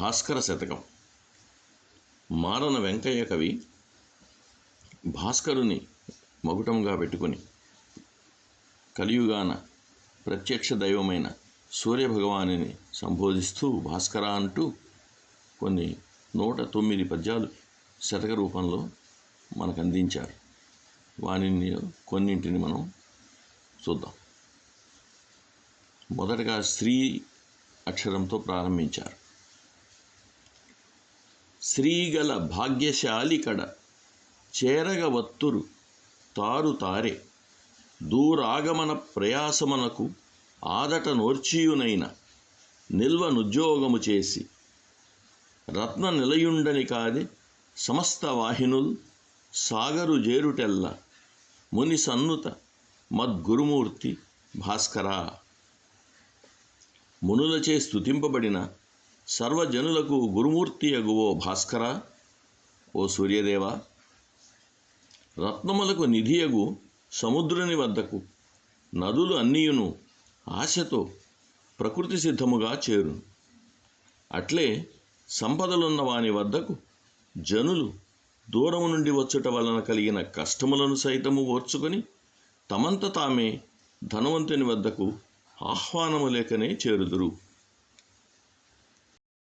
భాస్కర శతకం. మారన వెంకయ్య కవి భాస్కరుని మగుటంగా పెట్టుకొని కలియుగాన ప్రత్యక్ష దైవమైన సూర్యభగవానుని సంబోధిస్తూ భాస్కర అంటూ కొన్ని నూట తొమ్మిది పద్యాలు శతక రూపంలో మనకు అందించారు వానిని కొన్నింటిని మనం చూద్దాం. మొదటగా స్త్రీ అక్షరంతో ప్రారంభించారు. శ్రీగల భాగ్యశాలి కడ చేరగవత్తురు తారు తారే దూరాగమన ప్రయాసమునకు ఆదట నోర్చియునైన నిల్వనుద్యోగము చేసి రత్న నిలయుండని కాది సమస్త వాహినుల్ సాగరు జేరుటెల్ల ముని సన్నుత మద్గురుమూర్తి భాస్కరా మునులచే స్తుతింపబడిన సర్వజనులకు గురుమూర్తి అగువో భాస్కర ఓ సూర్యదేవ. రత్నములకు నిధియగు సముద్రుని వద్దకు నదులు అన్నీయును ఆశతో ప్రకృతి సిద్ధముగా చేరును. అట్లే సంపదలున్న వాని వద్దకు జనులు దూరము నుండి వచ్చుట వలన కలిగిన కష్టములను సైతము ఓర్చుకొని తమంత తామే ధనవంతుని వద్దకు ఆహ్వానము లేకనే చేరుదురు.